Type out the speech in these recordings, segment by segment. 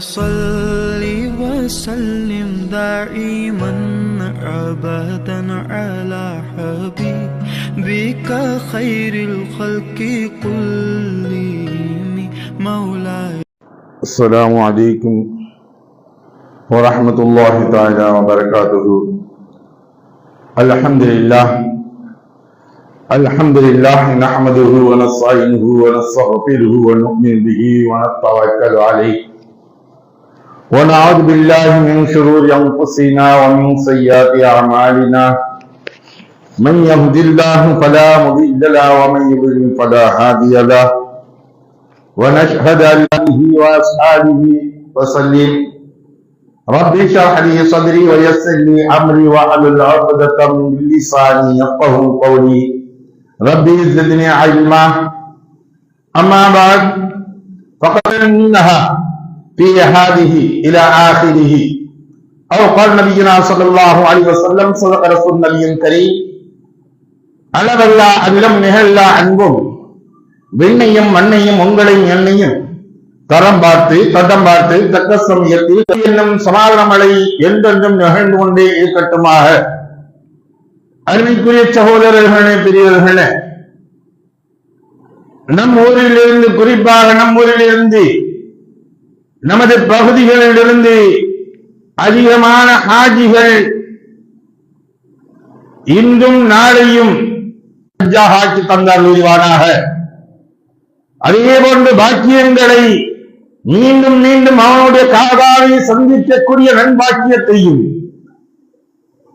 وصل وسلم دائما ابدا على حبيبك خير الخلق كلهم. مولاي. السلام عليكم ورحمة الله تعالى وبركاته. الحمد لله الحمد لله نحمده ونستعينه ونستغفره ونؤمن به ونتوكل عليه. ونعوذ بالله من شرور أنفسنا ومن سيئات أعمالنا. من يهد الله فلا مضل له ومن يضلل فلا هادي له. ونشهد أن به واصحابه وسلم. رب اشرح لي صدري ويسر لي أمري واحلل عقدة من لساني يفقه قولي. ربي زدني علما. أما بعد فقد انها في هذه الى اخره او قال نبينا صلى الله عليه وسلم صدق رسول النبي الكريم அளவல்லா அதிலும் நிகழா அன்பும் விண்ணையும் மண்ணையும் உங்களையும் என்னையும் தரம் பார்த்து தடம் பார்த்து தக்க சமயத்தில் என்னும் சமாதானமலை என்றென்றும் நிகழ்ந்து கொண்டே இருக்கட்டுமாக அருமைக்குரிய சகோதரர்களே பெரியவர்களே நம் ஊரிலிருந்து குறிப்பாக நம் ஊரிலிருந்து நமது பகுதிகளிலிருந்து அதிகமான ஹாஜிகள் இன்றும் நாளையும் ஆக்கி தந்தார் உருவானாக. அதே போன்று பாக்கியங்களை மீண்டும் மீண்டும் அவனுடைய காதாவை சந்திக்கக்கூடிய நண்பாக்கியத்தையும்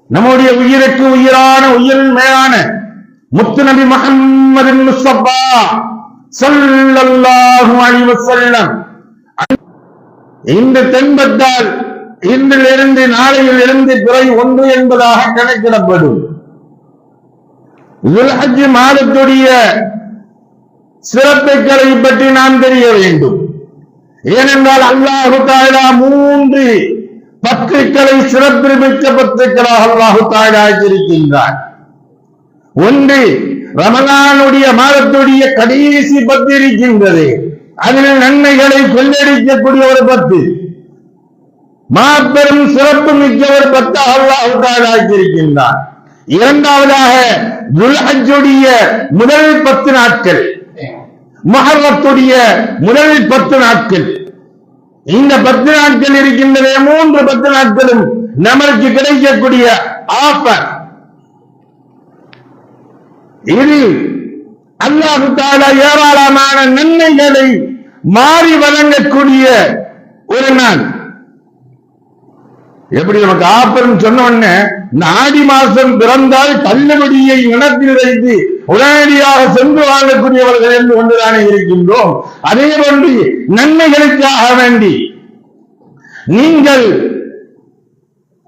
நம்முடைய உயிருக்கு உயிரான உயிரின் மேலான முத்து நபி முகம்மது முஸ்தபா ஸல்லல்லாஹு அலைஹி இன்று தென்பட்டால் இன்றிலிருந்து நாளையில் இருந்து துறை ஒன்று என்பதாக கணக்கிடப்படும். மாதத்துடைய சிறப்புகளை பற்றி நாம் தெரிய வேண்டும். ஏனென்றால் அல்லாஹு தாயா மூன்று பத்துக்களை சிறப்பிமிக்க பத்துக்களாக அல்லாஹு தாயா இருக்கின்றார் ஒன்று ரமலானுடைய மாதத்துடைய கடைசி பத்து இருக்கின்றது அதில் நன்மைகளை கொள்ளடிக்கக்கூடிய ஒரு பத்து மாபெரும் சிறப்பு மிக்க ஒரு பத்தாக இரண்டாவதாக துல்ஹஜுடைய முதல் பத்து நாட்கள். மஹரத்துடைய முதல் பத்து நாட்கள். இந்த பத்து நாட்கள் இருக்கின்றன மூன்று பத்து நாட்களும் நமக்கு கிடைக்கக்கூடிய ஆஃபர். இது அல்லாஹு தாலா ஏராளமான நன்மைகளை மாறி வழங்கக்கூடிய ஒரு நாள். எப்படி நமக்கு ஆப்பர்னு சொன்ன உடனே நாடி ஆடி மாசம் பிறந்தால் தள்ளுபடியை இனத்தில் வைத்து உடனடியாக சென்று வாழக்கூடியவர்கள் என்று கொண்டுதானே இருக்கின்றோம். அதே போன்று நன்மைகளுக்காக வேண்டி நீங்கள்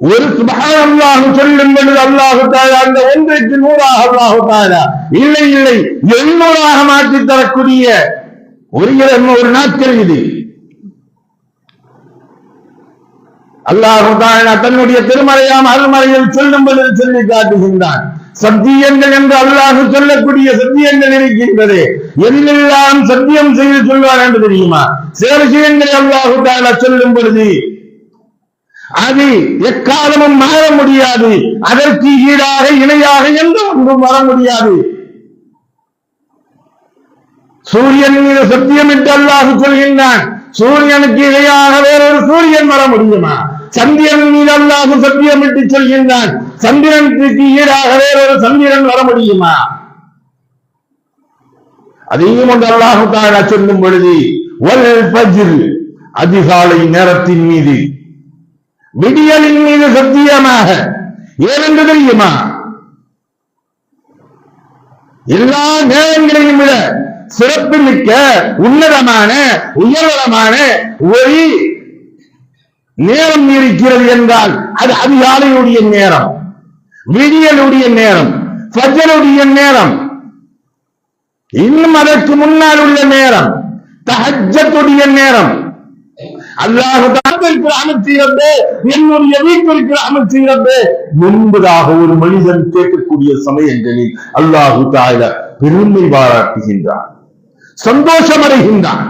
ஒரு சுபஹான் அல்லாஹ் சொல்லும் பொழுது அல்லாஹு தாலா. அந்த ஒன்றைக்கு நூறாக அல்லாஹு தாலா. இல்லை இல்லை எண்ணூறாக மாற்றி தரக்கூடிய ஒரு இடம் ஒரு நாட்கள் இது. அல்லாஹு தாலா தன்னுடைய திருமறையாம் அருள்மறையில் சொல்லும் பொழுது சொல்லி காட்டுகின்றான். சத்தியங்கள் என்று அல்லாஹு சொல்லக்கூடிய சத்தியங்கள் இருக்கின்றது. எல்லாம் சத்தியம் செய்து சொல்வார் என்று தெரியுமா? சில விஷயங்களை அல்லாஹு தாலா சொல்லும் பொழுது அது எக்காலமும் மாற முடியாது. அதற்கு ஈடாக இணையாக எந்த ஒன்றும் வர முடியாது. சூரியன் மீது சத்தியமிட்டு அல்லாஹு சொல்கின்றான். சூரியனுக்கு இணையாக வேறொரு சூரியன் வர முடியுமா? சந்திரன் மீது சத்தியம் சத்தியமிட்டு சொல்கின்றான். சந்திரனுக்கு ஈடாக வேறொரு சந்திரன் வர முடியுமா? அதையும் ஒன்று அல்லாஹு தாழ சொல்லும் பொழுது அதிகாலை நேரத்தின் மீது. விடியலின் மீது சத்தியமாக. ஏனென்று தெரியுமா? எல்லா நேரங்களையும் விட சிறப்பு மிக்க உன்னதமான உயர்வரமான ஒளி நேரம் இருக்கிறது என்றால் அது அதிகாலையுடைய நேரம் விடியலுடைய நேரம் ஃபஜ்ருடைய நேரம் இன்னும் அதற்கு முன்னால் உள்ள நேரம் தஹஜத்துடைய நேரம் அல்லாஹு தாத்திற்கு அமல் செய்யறது என்னுடைய வீட்டிற்கு அமல் ரப்பே என்பதாக ஒரு மனிதன் கேட்கக்கூடிய சமயங்களில் அல்லாஹு தாயில பெருமை பாராட்டுகின்றான் சந்தோஷம் அடைகின்றான்.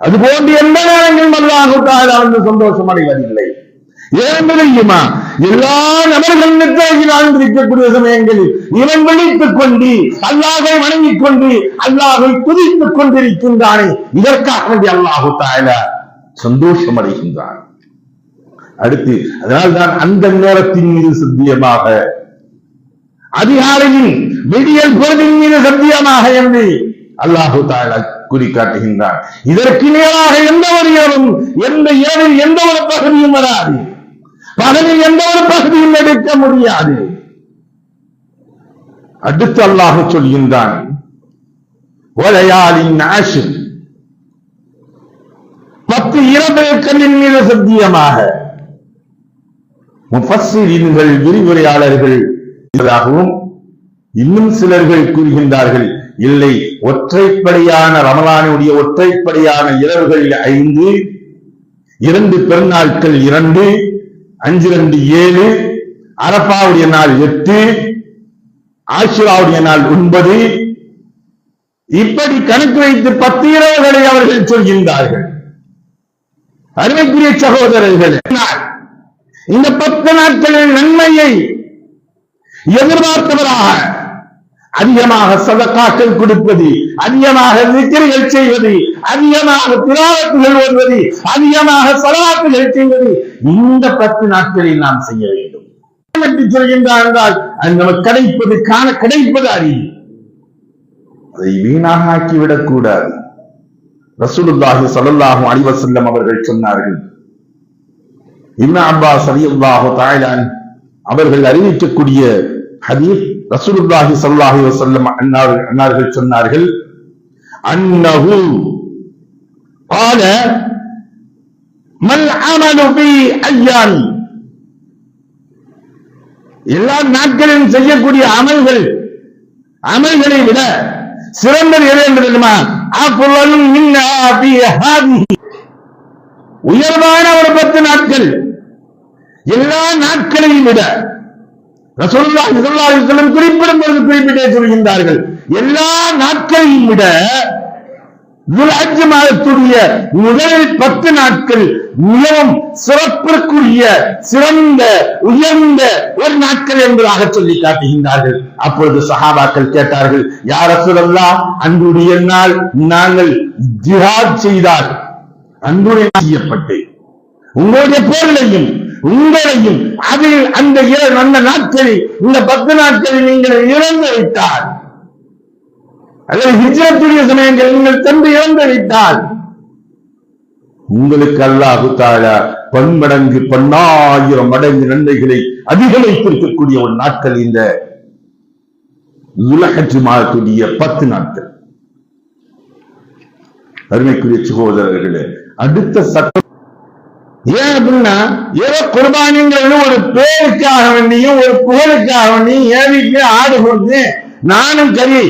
அதுபோன்று எந்த நேரங்களும் அல்லாஹு தாயில வந்து சந்தோஷம் அடைவதில்லை. ஏன் தெரியுமா? எல்லா நபர்கள் நிர்வாகிகளாக இருக்கக்கூடிய சமயங்களில் இவன் விழித்துக் கொண்டு அல்லாஹை வணங்கிக் கொண்டு அல்லாஹை துதித்துக் கொண்டிருக்கின்றானே. இதற்காக வேண்டி அல்லாஹு தாயில சந்தோஷம் அடைகின்றான் அடுத்து அதனால்தான் அந்த நேரத்தின் மீது சத்தியமாக அதிகாலையில் விடியல் பொருளின் மீது சத்தியமாக என்று அல்லாஹு தாலா குறிக்காட்டுகின்றான் இதற்கு நேராக எந்த ஒரு இரவும் எந்த இரவில் எந்த ஒரு பகுதியும் வராது. பகலில் எந்த ஒரு பகுதியும் எடுக்க முடியாது. அடுத்து அல்லாஹ் சொல்கின்றான் ஒலையாளின் ஆசின் பத்து இரவுகளின் மீது சத்தியமாக. முஃபஸ்ஸிரீன்கள் விரிவுரையாளர்கள் இருப்பதாகவும் இன்னும் சிலர்கள் கூறுகின்றார்கள் இல்லை ஒற்றைப்படையான ரமலானுடைய ஒற்றைப்படையான இரவுகள் ஐந்து இரண்டு பெருநாட்கள் இரண்டு அஞ்சு ரெண்டு ஏழு அரப்பாவுடைய நாள் எட்டு ஆஷிராவுடைய நாள் ஒன்பது. இப்படி கணக்கு வைத்து பத்து இரவுகளை அவர்கள் சொல்கின்றார்கள். அருமைக்குரிய சகோதரர்களே இந்த பத்து நாட்களில் நன்மையை எதிர்பார்த்தவராக அதிகமாக சதக்காக்கள் கொடுப்பது அதிகமாக விக்கிரிகள் செய்வது அதிகமாக திராவத்துகள் வருவது அதிகமாக சலவாத்துகள் செய்வது இந்த பத்து நாட்களில் நாம் செய்ய வேண்டும். என்று சொல்கின்றார் என்றால் அது நமக்கு கிடைப்பது காண கிடைப்பது அறிவு. அதை வீணாக ஆக்கிவிடக் கூடாது ரசூலுல்லாஹி ஸல்லல்லாஹு அலைஹி வஸல்லம் அவர்கள் சொன்னார்கள் இப்னு அப்பாஸ் ரலியல்லாஹு தஆலா அவர்கள் அறிவிக்கக்கூடிய ஹதீஸ் ரசூலுல்லாஹி ஸல்லல்லாஹு அலைஹி வஸல்லம் அன்னார்கள் அன்னார்கள் சொன்னார்கள் அன்னஹு قال ما العمل في ايام எல்லா நாட்களிலும் செய்யக்கூடிய அமல்கள் அமல்களை விட சிறந்தது எது என்று தெரியுமா அஃலலும் உயர்வான ஒரு பத்து நாட்கள் எல்லா நாட்களையும் விட ரசோல்லா ஸல்லல்லாஹு குறிப்பிடும் பொழுது குறிப்பிட்டே சொல்கின்றார்கள். எல்லா நாட்களையும் விட துல்ஹஜ் மாதத்துடைய முதல் பத்து நாட்கள் மிகவும் சிறப்பிற்குரிய சிறந்த உயர்ந்த ஒரு நாட்கள் என்பதாக சொல்லி காட்டுகின்றார்கள். அப்பொழுது சஹாபாக்கள் கேட்டார்கள் யார் ரசூலல்லாஹ் அன்றுடைய நாள் நாங்கள் ஜிஹாத் செய்தால் அன்புரை செய்யப்பட்டு உங்களுடைய பொருளையும் உங்களையும் அதில் அந்த அந்த நாட்களில் இந்த பத்து நாட்களில் நீங்கள் இழந்து விட்டால் அல்லது ஹிஜ்ரத்துடைய சமயங்கள் நீங்கள் சென்று இழந்து விட்டால் உங்களுக்கு அல்லாஹு தாலா பன்மடங்கு பன்னாயிரம் மடங்கு நன்மைகளை அதிகரித்திருக்கக்கூடிய ஒரு நாட்கள் இந்த உலகற்று மாறக்கூடிய பத்து நாட்கள். அருமைக்குரிய சகோதரர்களே அடுத்த சட்டம் ஏன் அப்படின்னா ஏதோ குர்பானிங்கிறது ஒரு பேருக்காக வேண்டியும் ஒரு புகழுக்காக வேண்டியும் என் வீட்டுல ஆடு கொடுத்து நானும் கறி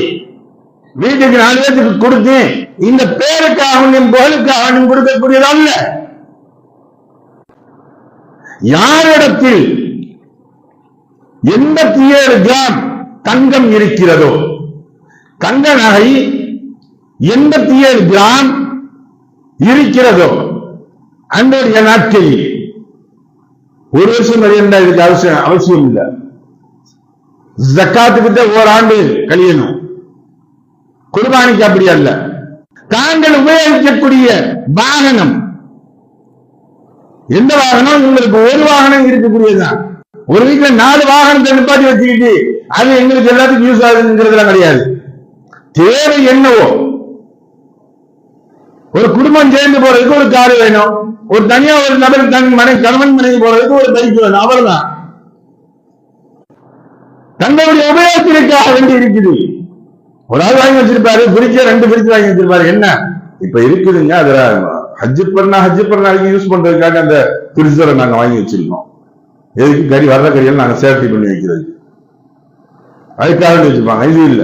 வீட்டுக்கு நாலு பேருக்கு கொடுத்து இந்த பேருக்காக புகழுக்காகவும் புகழுக்காக யாரிடத்தில் எண்பத்தி ஏழு கிராம் தங்கம் இருக்கிறதோ தங்க நகை எண்பத்தி ஏழு கிராம் இருக்கிறதோ அன்றைய நாட்களில் ஒரு வருஷம் கழியண்டா இதுக்கு அவசியம் அவசியம் இல்லை. ஜக்காத்துக்கிட்ட ஓராண்டு கழியணும். குர்பானிக்கு அப்படி அல்ல. தாங்கள் உபயோகிக்கக்கூடிய வாகனம். எந்த வாகனம்? உங்களுக்கு ஒரு வாகனம் இருக்கக்கூடியதுதான். ஒரு வீட்டுல நாலு வாகனத்தை நிப்பாட்டி வச்சுக்கிட்டு அது எங்களுக்கு எல்லாத்துக்கும் யூஸ் ஆகுதுங்கிறதுலாம் கிடையாது. தேவை என்னவோ. ஒரு குடும்பம் சேர்ந்து போறதுக்கு ஒரு கார் வேணும். ஒரு தனியா ஒரு நபர் தன் மனை கணவன் மனைவி போறதுக்கு ஒரு பைக் வேணும். அவ்வளவுதான். தங்களுடைய உபயோகத்திற்காக வேண்டி இருக்குது. ஒரு ஆள் வாங்கி வச்சிருப்பாரு பிரிட்ஜ ரெண்டு பிரிட்ஜ் வாங்கி வச்சிருப்பாரு. என்ன? இப்ப இருக்குதுங்க அதுல ஹஜ்ஜு பண்ணா ஹஜ்ஜு பண்ணாளுக்கு யூஸ் பண்றதுக்காக அந்த பிரிட்ஜரை நாங்க வாங்கி வச்சிருக்கோம். எதுக்கு கறி வர்ற கறியெல்லாம் நாங்க சேஃப்டி பண்ணி வைக்கிறது? அதுக்காக வேண்டி வச்சிருப்பாங்க. இது இல்ல.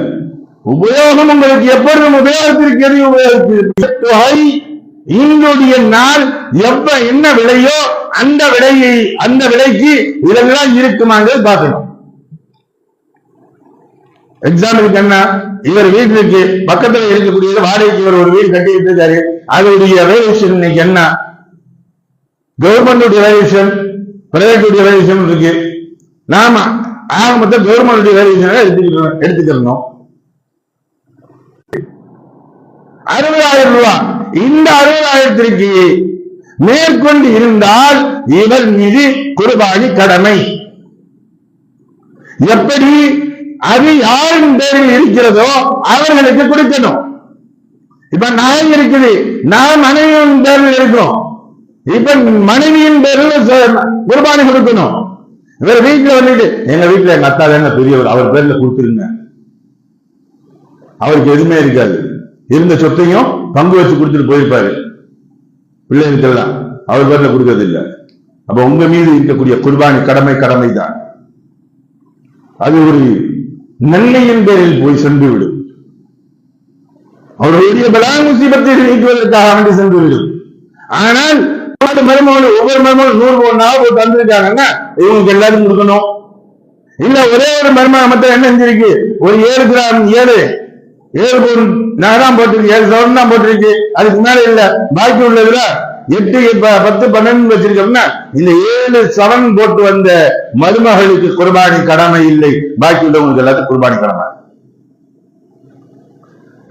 உபயோகம் உங்களுக்கு எப்படி உபயோகத்திற்கு எது உபயோகத்திற்கு தொகை இன்றைய நாள் எப்ப என்ன விலையோ அந்த விலையை அந்த விலைக்கு இதெல்லாம் இருக்குமாங்கிறது பார்க்கணும். எக்ஸாம்பிளுக்கு என்ன? இவர் வீட்டுக்கு பக்கத்துல இருக்கக்கூடியது வாடகைக்கு இவர் ஒரு வீடு கட்டிட்டு இருக்காரு. அதோடைய வேல்யூஷன் இன்னைக்கு என்ன? கவர்மெண்ட் வேல்யூஷன் பிரைவேட் வேல்யூஷன் இருக்கு. நாம ஆக மொத்தம் கவர்மெண்ட் வேல்யூஷன் எடுத்துக்கிறோம் எடுத்துக்கிறோம் அறுபதாயிரம் ரூபாய் இந்த அறுபதாயிரத்திற்கு மேற்கொண்டு இருந்தால் இவர் மீது குருபாகி கடமை. எப்படி அது யாரின் பேரில் இருக்கிறதோ அவர்களுக்கு கொடுக்கணும். இப்ப நாய் இருக்குது நான் மனைவியின் பேரில் இருக்கிறோம் இப்ப மனைவியின் பேரில் குர்பானி கொடுக்கணும். இவர் வீட்டுல வந்துட்டு எங்க வீட்டுல எங்க அத்தா தாங்க பெரியவர் அவர் பேர்ல கொடுத்துருங்க. அவருக்கு எதுவுமே இருக்காது. இருந்த சொத்தையும் பங்கு வச்சு கொடுத்துட்டு போயிருப்பாரு. பிள்ளைகளுக்கெல்லாம் அவர் பேர்ல கொடுக்கறது இல்ல. அப்ப உங்க மீது இருக்கக்கூடிய குர்பானி கடமை கடமை தான் அது ஒரு நன்மையின் பேரில் போய் சென்று விடும் அவருடைய பலா முசீபத்தை நீக்குவதற்காக வேண்டி சென்று விடும் ஆனால் மருமகளும் ஒவ்வொரு மருமகளும் நூறு பவுன் நாள் போட்டு தந்திருக்காங்கன்னா இவங்களுக்கு எல்லாரும் கொடுக்கணும். இல்ல ஒரே ஒரு மருமக மட்டும் என்ன செஞ்சிருக்கு? ஒரு ஏழு கிராம் ஏழு ஏழு பவுன் நகரம் போட்டிருக்கு ஏழு சவரன் தான் போட்டிருக்கு. அதுக்கு மேல இல்ல பாக்கி உள்ளதுல எட்டு பத்து பன்னெண்டு வச்சிருக்கோம்னா இந்த ஏழு சவன் போட்டு வந்த மருமகளுக்கு குர்பானி கடமை இல்லை. பாக்கி உள்ளவங்களுக்கு எல்லாத்துக்கும் குர்பானி கடமை.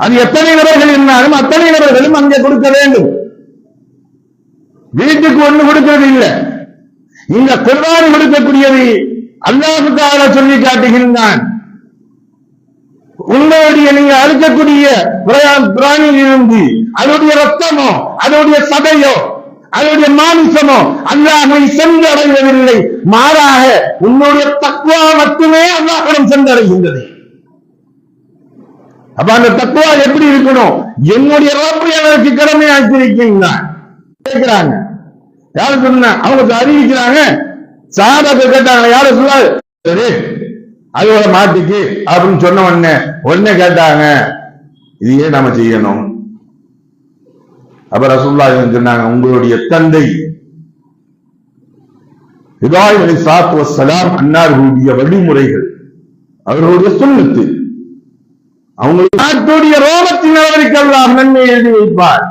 அது எத்தனை நபர்கள் இருந்தாலும் அத்தனை நபர்களும் அங்கே கொடுக்க வேண்டும். வீட்டுக்கு ஒண்ணு கொடுக்கிறது இல்லை. இந்த குர்பானி கொடுக்கக்கூடியது அல்லாஹுக்காக சொல்லி காட்டுகின்றான் உங்களுடைய நீங்க அறுக்கக்கூடிய பிர- பிராணியிலிருந்து அதோடைய ரத்தமோ அதோடைய சதையோ அதோடைய மாமிசமோ அல்லாஹை சென்றடைவதில்லை. மாறாக உன்னுடைய தக்குவா மட்டுமே அல்லாஹிடம் சென்றடைகின்றது. அப்ப அந்த தக்குவா எப்படி இருக்கணும்? என்னுடைய ரப்பு எனக்கு கடமை ஆக்கியிருக்கின்றான் கேட்கிறாங்க. யாரு சொன்ன? அவங்க அறிவிக்கிறாங்க. சாதக கேட்டாங்க. யாரும் சொல்லாது அதோட மாட்டுக்கு அப்படின்னு சொன்ன உடனே உடனே கேட்டாங்க இதையே நாம செய்யணும்? அப்ப ரசூல்லா சொன்னாங்க உங்களுடைய தந்தை இப்ராஹிம் அலி சாத்து வசலாம் அன்னார்களுடைய வழிமுறைகள் அவர்களுடைய சுண்ணத்து. அவங்களுக்கு நாட்டுடைய ரோகத்தின் அளவிற்கெல்லாம் நன்மை எழுதி வைப்பார்.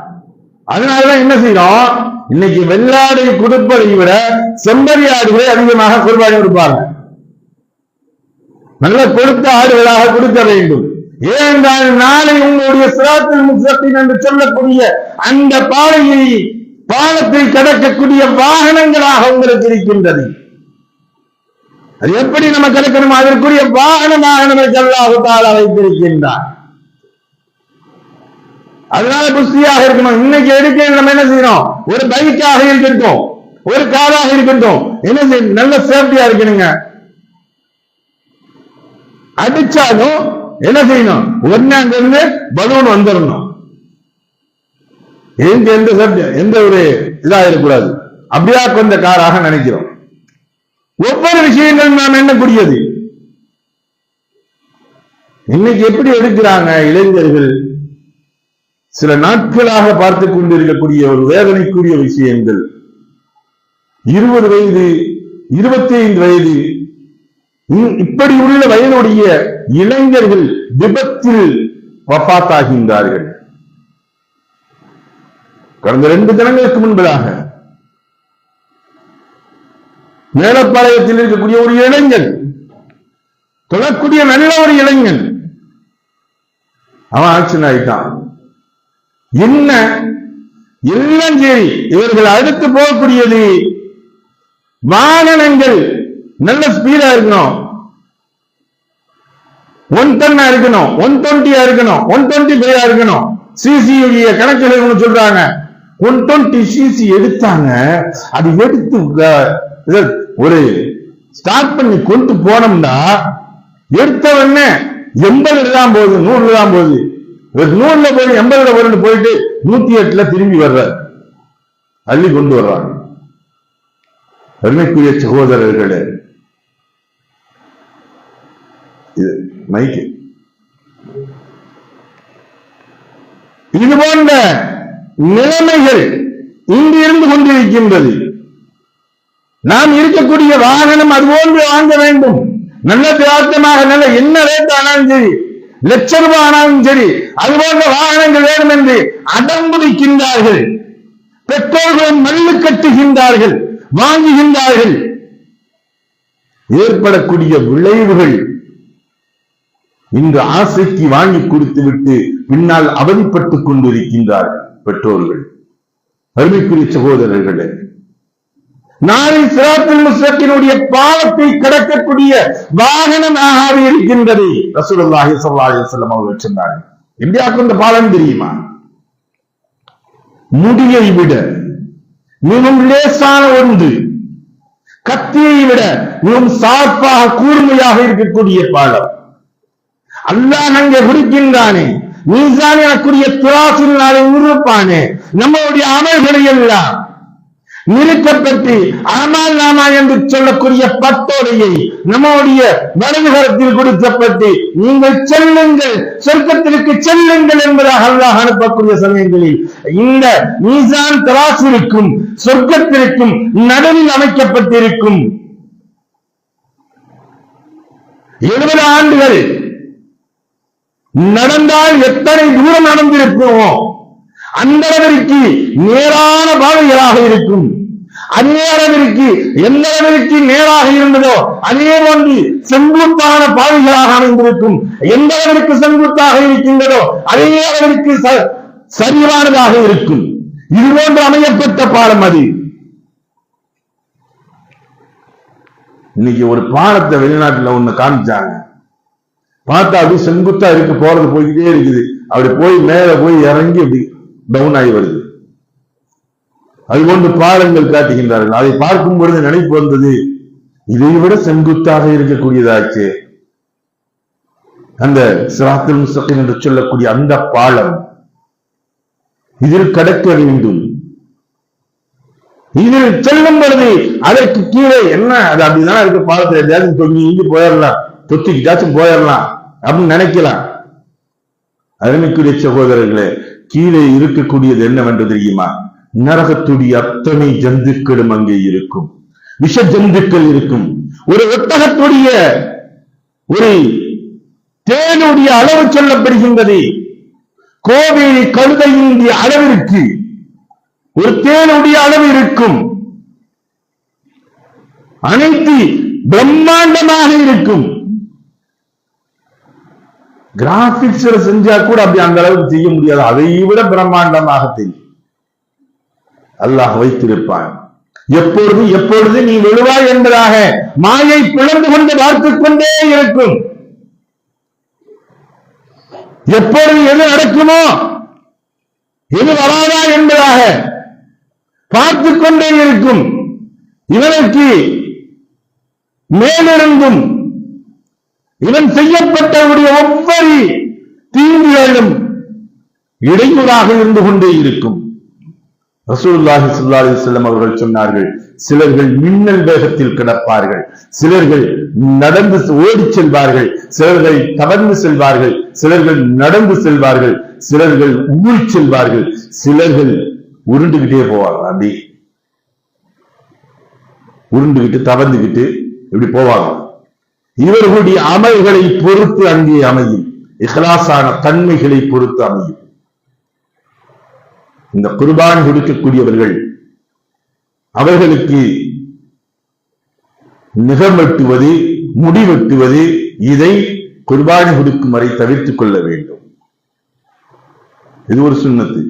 அதனாலதான் என்ன செய்யறோம்? இன்னைக்கு வெள்ளாடை கொடுப்பதை விட செம்பரி ஆடுகளை அதிகமாக குர்பானி கொடுப்பாங்க நல்ல கொடுத்த ஆடுகளாக கொடுக்க வேண்டும். ஏனென்றால் நாளை உங்களுடைய சிராத்தில் முசத்தின் என்று சொல்லக்கூடிய அந்த பாதையை பாலத்தை கடக்கக்கூடிய வாகனங்களாக உங்களுக்கு இருக்கின்றது. அது எப்படி நம்ம கிடைக்கணும் அதற்குரிய வாகனமாக நமக்கு அல்லாஹு தாலா வைத்திருக்கின்றார் அதனால புஸ்தியாக இருக்கணும். இன்னைக்கு எடுக்க நம்ம என்ன செய்யணும்? ஒரு பைக்காக இருக்கட்டும். ஒரு காராக இருக்கட்டும். என்ன செய்யணும் நல்ல சேஃப்டியா இருக்கணுங்க. அடிச்சாலும் என்ன செய்யணும்? உடனே அங்க இருந்து பலூன் வந்துடணும் எங்க எந்த சப்ஜெக்ட் எந்த ஒரு இதா இருக்கக்கூடாது அப்படியா கொண்ட காராக நினைக்கிறோம். ஒவ்வொரு விஷயங்களும் நாம் எண்ணக்கூடியது இன்னைக்கு எப்படி எடுக்கிறாங்க இளைஞர்கள்? சில நாட்களாக பார்த்து கொண்டிருக்கக்கூடிய ஒரு வேதனைக்குரிய விஷயங்கள். இருபது வயது இருபத்தி ஐந்து வயது இப்படி உள்ள வயதுடைய இளைஞர்கள் விபத்தில் வப்பாத்தாகின்றார்கள் கடந்த ரெண்டு தினங்களுக்கு முன்பதாக மேலப்பாளையத்தில் இருக்கக்கூடிய ஒரு இளைஞன் தொழக்கூடிய நல்ல ஒரு இளைஞன் அவன் ஆட்சி ஆயிட்டான் என்ன? எல்லாம் சரி இவர்கள் அடுத்து போகக்கூடியது வாகனங்கள். நல்ல ஸ்பீடா இருக்கணும். ஒன் டன்னா இருக்கணும். ஒன் டுவெண்ட்டியா இருக்கணும். ஒன் டுவெண்ட்டி ஃபைவா இருக்கணும். சிசி கணக்கில் ஒண்ணு சொல்றாங்க. ஒன் டுவெண்ட்டி சிசி எடுத்தாங்க. அது எடுத்து ஒரு ஸ்டார்ட் பண்ணி கொண்டு போனோம்னா எடுத்த உடனே எண்பதுல தான் போகுது நூறுல தான் போகுது. ஒரு நூறுல போய் எண்பதுல போயிட்டு போயிட்டு நூத்தி எட்டுல திரும்பி வர்ற அள்ளி கொண்டு வர்றாங்க அருமைக்குரிய சகோதரர்களே இது மைக்கு இது போன்ற நிலைமைகள் இங்கு இருந்து கொண்டிருக்கின்றது. நாம் இருக்கக்கூடிய வாகனம் அதுபோன்று வாங்க வேண்டும். நல்ல பிரார்த்தமாக நல்ல என்ன ரேட் ஆனாலும் சரி லட்ச ரூபாய் ஆனாலும் சரி அது போன்ற வாகனங்கள் வேண்டும் என்று அடம்பிடிக்கின்றார்கள். பெற்றோர்களும் மல்லு கட்டுகின்றார்கள் வாங்குகின்றார்கள். ஏற்படக்கூடிய விளைவுகள் இன்று ஆசைக்கு வாங்கி கொடுத்து விட்டு பின்னால் அவதிப்பட்டுக் கொண்டிருக்கின்றார் பெற்றோர்கள். அருமைக்குரிய சகோதரர்களே நாளை சிராத்தில் முஸ்லத்தினுடைய பாவத்தை கடக்கக்கூடிய வாகனமாக இருக்கின்றது. ரசூலுல்லாஹி ஸல்லல்லாஹு அலைஹி வஸல்லம் அவர்கள் சொன்னார்கள் இந்தியாவுக்கு இந்த பாலம் தெரியுமா? முடியை விட மிகவும் லேசான ஒன்று கத்தியை விட மிகவும் சார்பாக கூர்மையாக இருக்கக்கூடிய பாலம். அல்லாஹ் அங்கே விடுக்கின்றானே மீசான் எனக்குரிய துராசில் நாளை நிறுப்பானே நம்மளுடைய அமல்களை எல்லாம் நிறுத்தப்பட்டு அமல் நாமா என்று சொல்லக்கூடிய பட்டோடையை நம்முடைய வலதுகரத்தில் கொடுக்கப்பட்டு நீங்கள் செல்லுங்கள் சொர்க்கத்திற்கு செல்லுங்கள் என்பதாக அல்லாஹ் அனுப்பக்கூடிய சமயங்களில் இந்த மீசான் தராசிற்கும் சொர்க்கத்திற்கும் நடுவில் அமைக்கப்பட்டிருக்கும். எழுபது ஆண்டுகள் நடந்தால் எத்தனை தூரம் நடந்திருக்கிறோமோ அந்த அளவிற்கு நேரான பாதைகளாக இருக்கும். அதே அளவிற்கு எந்த அளவிற்கு நேராக இருந்ததோ அதே போன்று செங்குத்தான பாதைகளாக அமைந்திருக்கும். எந்த அளவிற்கு செங்குத்தாக இருக்கின்றதோ அதே அளவிற்கு ச- சரிவானதாக இருக்கும். இது போன்று அமையப்பட்ட பாலம் அது. இன்னைக்கு ஒரு பாலத்தை வெளிநாட்டுல ஒண்ணு காமிச்சாங்க. பார்த்தா அப்படியே செங்குத்தா இருக்கு போறது போய்கிட்டே இருக்குது. அப்படி போய் மேல போய் இறங்கி அப்படி டவுன் ஆகி வருது. அது போன்று பாலங்கள் காட்டுகின்றார்கள். அதை பார்க்கும் பொழுது நினைப்பு வந்தது இதை விட செங்குத்தாக இருக்கக்கூடியதாச்சு. அந்த சிராத்துல் என்று சொல்லக்கூடிய அந்த பாலம் இதில் கடக்க வேண்டும். இதில் செல்லும் பொழுது அதற்கு கீழே என்ன? அது அப்படிதான் இருக்கு பாலத்தில் எதையாச்சும் தொங்கி இங்கு போயிடலாம். தொத்திக்கிட்டாச்சும் போயிடலாம். அப்படின்னு நினைக்கலாம். அருமைக்குரிய சகோதரர்களே கீழே இருக்கக்கூடியது என்னவென்று தெரியுமா? நரகத்துடைய அத்தனை ஜந்துக்களும் அங்கே இருக்கும். விஷ ஜந்துக்கள் இருக்கும். ஒரு ஒட்டகத்துடைய ஒரு தேனுடைய அளவு சொல்லப்படுகின்றது. கோவை கழுதையினுடைய அளவிற்கு ஒரு தேனுடைய அளவு இருக்கும். அனைத்து பிரம்மாண்டமாக இருக்கும். கிராபிக்ஸ்ல செஞ்சா கூட அப்படி அந்த அளவுக்கு செய்ய முடியாது. அதை விட பிரம்மாண்டமாக தெரியும். அல்லாஹ் வைத்திருப்பான். எப்பொழுது எப்பொழுது நீ விழுவாய் என்பதாக மாயை பிளந்து கொண்டு பார்த்துக் கொண்டே இருக்கும். எப்பொழுது எது நடக்குமோ எது வராதா என்பதாக பார்த்துக் கொண்டே இருக்கும். இவனுக்கு மேலிருந்தும் இவன் செய்யப்பட்டவருடைய ஒவ்வொரு தீங்குகளும் இடையூறாக இருந்து கொண்டே இருக்கும். ரசூல்லாஹி சுல்லா அலைஹி அவர்கள் சொன்னார்கள் சிலர்கள் மின்னல் வேகத்தில் கிடப்பார்கள் சிலர்கள் நடந்து ஓடி செல்வார்கள் சிலர்கள் தவழ்ந்து செல்வார்கள் சிலர்கள் நடந்து செல்வார்கள் சிலர்கள் ஊறிச் செல்வார்கள் சிலர்கள் உருண்டுகிட்டே போவாங்க அப்படி உருண்டுகிட்டு தவந்துகிட்டு இப்படி போவாங்க இவர்களுடைய அமல்களை பொறுத்து அங்கே அமையும். இஹ்லாசான தன்மைகளை பொறுத்து அமையும். இந்த குர்பான் கொடுக்கக்கூடியவர்கள் அவர்களுக்கு நிகம் வெட்டுவது முடி வெட்டுவது இதை குர்பானி கொடுக்கும் வரை தவிர்த்துக் கொள்ள வேண்டும். இது ஒரு சுண்ணத்து.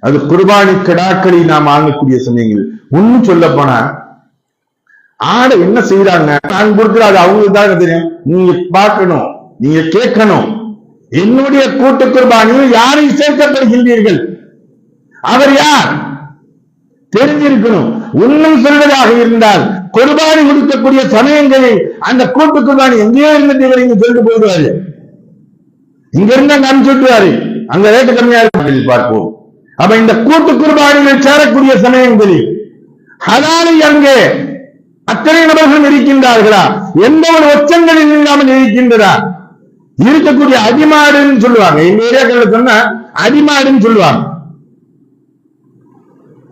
அது குர்பானி கடாக்களை நாம் வாங்கக்கூடிய சமயங்கள். ஒன்னும் சொல்ல போனா ஆடை என்ன செய்யறாங்க நான் கொடுக்கிற அது அவங்களுக்கு தான் தெரியும். நீங்க பார்க்கணும் நீங்க கேட்கணும். என்னுடைய கூட்டு குர்பானியில் யாரை சேர்க்கப்படுகின்றீர்கள்? அவர் யார்? தெரிஞ்சிருக்கணும். உண்மை சொல்வதாக இருந்தால் குர்பானி கொடுக்கக்கூடிய சமயங்களில் அந்த கூட்டு குர்பானி எங்கேயோ இருந்துட்டு இவர் இங்க சொல்லிட்டு போயிடுவாரு. இங்க இருந்தா அங்க அனுப்பிச்சுட்டுவாரு அங்க ரேட்டு கம்மியா இருக்கு பார்ப்போம். அப்ப இந்த கூட்டு குர்பானிகள் சேரக்கூடிய சமயங்களில் ஹலாலை அங்கே அத்தனை நபர்களும் இருக்கின்றார்களா? எந்த ஒரு ஒச்சங்களில் இல்லாமல் இருக்கின்றதா? இருக்கக்கூடிய அடிமாடுன்னு சொல்லுவாங்க. எங்க ஏரியாக்கள் சொன்னா அடிமாடுன்னு சொல்லுவாங்க.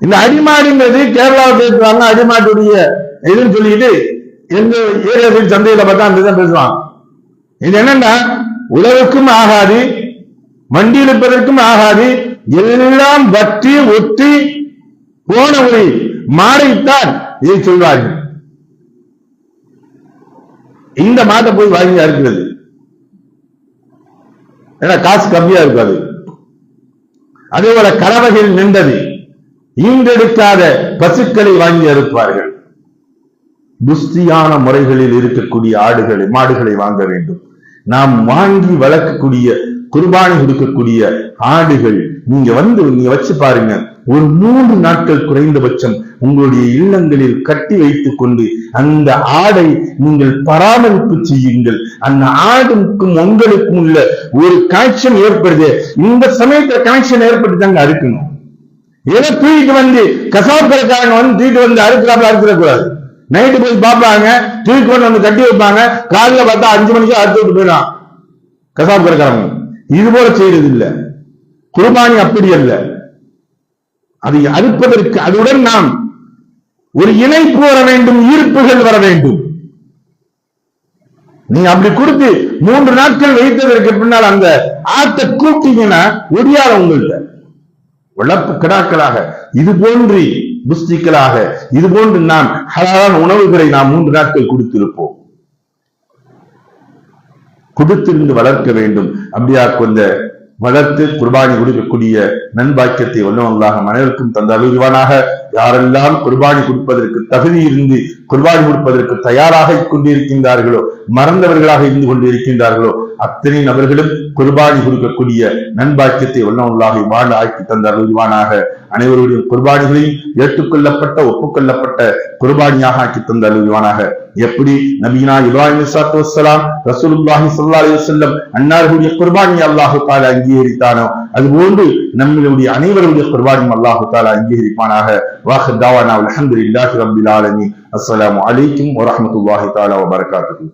இந்த அடிமாடுங்கிறது கேரளாவில் பேசுவாங்க அடிமாட்டுடைய இதுன்னு சொல்லிட்டு எந்த ஏரியாவில் சந்தையில பார்த்தா அந்த இதான் பேசுவாங்க. இது என்னன்னா உழவுக்கும் ஆகாது வண்டி இழுப்பதற்கும் ஆகாது எல்லாம் வற்றி ஒட்டி போன ஒரு மாடைத்தான் இதை சொல்வார்கள். இந்த மாட்டை போய் வாங்கி அறுக்கிறது ஏன்னா காசு கம்மியா இருக்காது அதே. போல கறவைகள் நின்றது. ஈண்டெடுக்காத பசுக்களை வாங்கி அறுப்பார்கள். புஸ்தியான முறைகளில் இருக்கக்கூடிய ஆடுகளை மாடுகளை வாங்க வேண்டும். நாம் வாங்கி வளர்க்கக்கூடிய குர்பானி கொடுக்கக்கூடிய ஆடுகள் நீங்க வந்து நீங்க வச்சு பாருங்க. ஒரு மூன்று நாட்கள் குறைந்தபட்சம் உங்களுடைய இல்லங்களில் கட்டி வைத்துக் கொண்டு அந்த ஆடை நீங்கள் பராமரிப்பு செய்யுங்கள். அந்த ஆடுக்கும் உங்களுக்கும் உள்ள ஒரு கனெக்ஷன் ஏற்படுது. இந்த சமயத்துல கனெக்ஷன் ஏற்பட்டு தாங்க அறுக்கணும். ஏதோ தூக்கிட்டு வந்து கசாப்கரக்காரங்க வந்து தூக்கிட்டு வந்து அறுக்கிறாப்புல அறுத்துடக்கூடாது. நைட்டு போய் பார்ப்பாங்க தூக்கி கொண்டு வந்து கட்டி வைப்பாங்க காலையில பார்த்தா அஞ்சு மணிக்கு அறுத்து விட்டு போயிடும் கசாப்கரக்காரங்க இது போல செய்யறது இல்லை. குர்பானி அப்படி அல்ல. அதை அறுப்பதற்கு அதுடன் நாம் ஒரு இணைப்பு வர வேண்டும் ஈர்ப்புகள் வர வேண்டும். நீங்க அப்படி கொடுத்து மூன்று நாட்கள் வைத்ததற்கு பின்னால் அந்த ஆட்டை கூப்பிட்டீங்கன்னா ஒடியாத உங்கள்ட்ட. வளர்ப்பு கிடாக்களாக இது போன்று புஸ்திக்களாக இது போன்று நாம் ஹலாலான உணவுகளை நாம் மூன்று நாட்கள் கொடுத்திருப்போம். கொடுத்திருந்து வளர்க்க வேண்டும். அப்படியா கொண்ட வளர்த்து குர்பானி கொடுக்கக்கூடிய நண்பாக்கியத்தை வல்லவங்களாக அனைவருக்கும் தந்த அழுகுவானாக யாரெல்லாம் குர்பானி கொடுப்பதற்கு தகுதி இருந்து குர்பானி கொடுப்பதற்கு தயாராக கொண்டிருக்கின்றார்களோ மறந்தவர்களாக இருந்து கொண்டிருக்கின்றார்களோ அத்தனை நபர்களும் குர்பானி கொடுக்கக்கூடிய நண்பாக்கியத்தை வல்லவங்களாக வாழ ஆக்கி தந்த அனைவருடைய குர்பானிகளையும் ஏற்றுக்கொள்ளப்பட்ட ஒப்புக்கொள்ளப்பட்ட குர்பானியாக ஆக்கி தந்த அழுதுவானாக எப்படி? நபீனா இப்ராஹிம் சாத்து வசலாம் ரசூலுல்லாஹி சல்லா அலி வசல்லம் அன்னார்களுடைய குர்பானி அல்லாஹு தஆலா அங்கீகரித்தானோ? அதுபோன்று நம்மளுடைய அனைவருடைய குர்பானியும் அல்லாஹு தாலா அங்கீகரிப்பானாக. வாஹ் தாவானா அலமது இல்லாஹி ரபில் ஆலமி அஸ்லாம் அலைக்கும் வரமத்துல்லாஹி தாலா வபரகாத்துஹு.